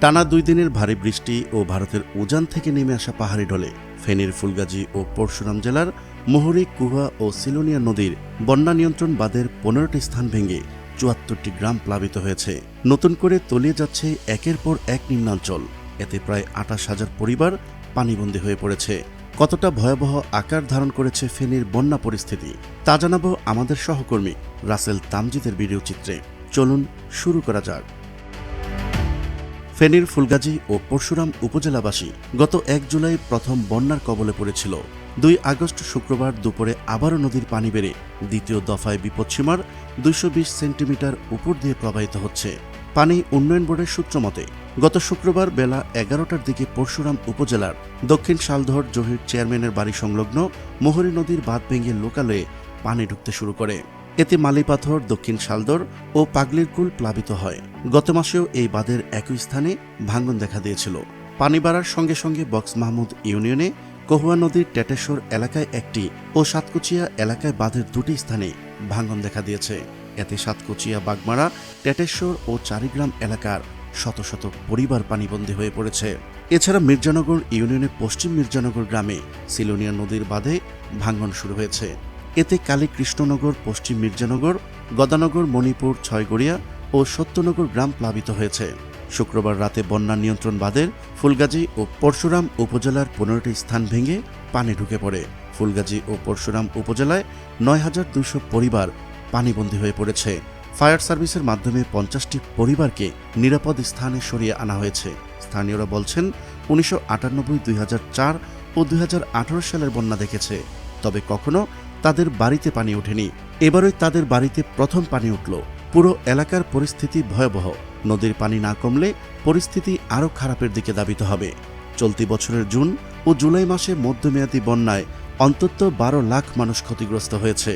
টানা দুই দিনের ভারী বৃষ্টি ও ভারতের উজান থেকে নেমে আসা পাহাড়ি ঢলে ফেনীর ফুলগাজী ও পরশুরাম জেলার মোহরি, কুহা ও সিলোনিয়া নদীর বন্যা নিয়ন্ত্রণ বাঁধের পনেরোটি স্থান ভেঙে চুয়াত্তরটি গ্রাম প্লাবিত হয়েছে। নতুন করে তলিয়ে যাচ্ছে একের পর এক নিম্নাঞ্চল। এতে প্রায় আঠাশ হাজার পরিবার পানিবন্দী হয়ে পড়েছে। কতটা ভয়াবহ আকার ধারণ করেছে ফেনীর বন্যা পরিস্থিতি, তা জানাব আমাদের সহকর্মী রাসেল তামজিদের ভিডিও চিত্রে। চলুন শুরু করা যাক। ফেনীর ফুলগাজী ও পরশুরাম উপজেলাবাসী গত এক জুলাই প্রথম বন্যার কবলে পড়েছিল। দুই আগস্ট শুক্রবার দুপুরে আবারও নদীর পানি বেড়ে দ্বিতীয় দফায় বিপদসীমার দুইশো বিশ সেন্টিমিটার উপর দিয়ে প্রবাহিত হচ্ছে। পানি উন্নয়ন বোর্ডের সূত্র মতে, গত শুক্রবার বেলা এগারোটার দিকে পরশুরাম উপজেলার দক্ষিণ শালধর জহির চেয়ারম্যানের বাড়ি সংলগ্ন মোহরী নদীর বাঁধ ভেঙে লোকালয়ে পানি ঢুকতে শুরু করে। এতে মালিপাথর, দক্ষিণ শালদর ও পাগলির কুল প্লাবিত হয়। গত মাসেও এই বাঁধের একই স্থানে ভাঙ্গন দেখা দিয়েছিল। পানি বাড়ার সঙ্গে সঙ্গে বক্স মাহমুদ ইউনিয়নে কহুয়া নদীর টেটেশ্বর এলাকায় একটি ও সাতকুচিয়া এলাকায় বাঁধের দুটি স্থানে ভাঙ্গন দেখা দিয়েছে। এতে সাতকুচিয়া, বাগমারা, টেটেশ্বর ও চারিগ্রাম এলাকার শত শত পরিবার পানিবন্দী হয়ে পড়েছে। এছাড়া মির্জানগর ইউনিয়নের পশ্চিম মির্জানগর গ্রামে সিলোনিয়া নদীর বাঁধে ভাঙ্গন শুরু হয়েছে। এতে কালী কৃষ্ণনগর পশ্চিম মির্জানগর, গদানগর, মণিপুর, ছয়গড়িয়া ও সত্যনগর গ্রাম প্লাবিত হয়েছে। শুক্রবার রাতে বন্যা নিয়ন্ত্রণ বাঁধের ফুলগাজী ও পরশুরাম উপজেলার পনেরোটি স্থান ভেঙে পানি ঢুকে পড়ে। ফুলগাজী ও পরশুরাম উপজেলায় নয় হাজার দুইশো পরিবার পানিবন্দী হয়ে পড়েছে। ফায়ার সার্ভিসের মাধ্যমে পঞ্চাশটি পরিবারকে নিরাপদ স্থানে সরিয়ে আনা হয়েছে। স্থানীয়রা বলছেন, উনিশশো আটানব্বই, দুই ও দুই সালের বন্যা দেখেছে। তবে কখনো তাদের বাড়িতে পানি ওঠেনি। এবারই তাদের বাড়িতে প্রথম পানি উঠল। পুরো এলাকার পরিস্থিতি ভয়াবহ। নদীর পানি না কমলে পরিস্থিতি আরও খারাপের দিকে দাবিত হবে। চলতি বছরের জুন ও জুলাই মাসে মধ্যমেয়াদী বন্যায় অন্তত বারো লাখ মানুষ ক্ষতিগ্রস্ত হয়েছে।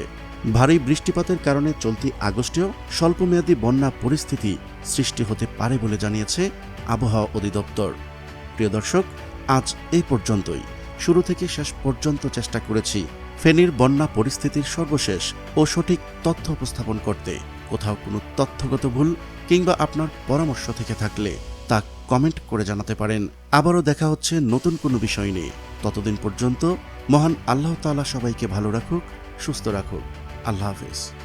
ভারী বৃষ্টিপাতের কারণে চলতি আগস্টেও স্বল্পমেয়াদী বন্যা পরিস্থিতি সৃষ্টি হতে পারে বলে জানিয়েছে আবহাওয়া অধিদপ্তর। প্রিয় দর্শক, আজ এই পর্যন্তই। শুরু থেকে শেষ পর্যন্ত চেষ্টা করেছি ফেনীর বন্যা পরিস্থিতির সর্বশেষ ও সঠিক তথ্য উপস্থাপন করতে কোথাও কোনো তথ্যগত ভুল কিংবা আপনার পরামর্শ থেকে থাকলে তা কমেন্ট করে জানাতে পারেন। আবারও দেখা হচ্ছে নতুন কোনো বিষয় নিয়ে। ততদিন পর্যন্ত মহান আল্লাহ তাআলা সবাইকে ভালো রাখুক, সুস্থ রাখুক। আল্লাহ হাফিজ।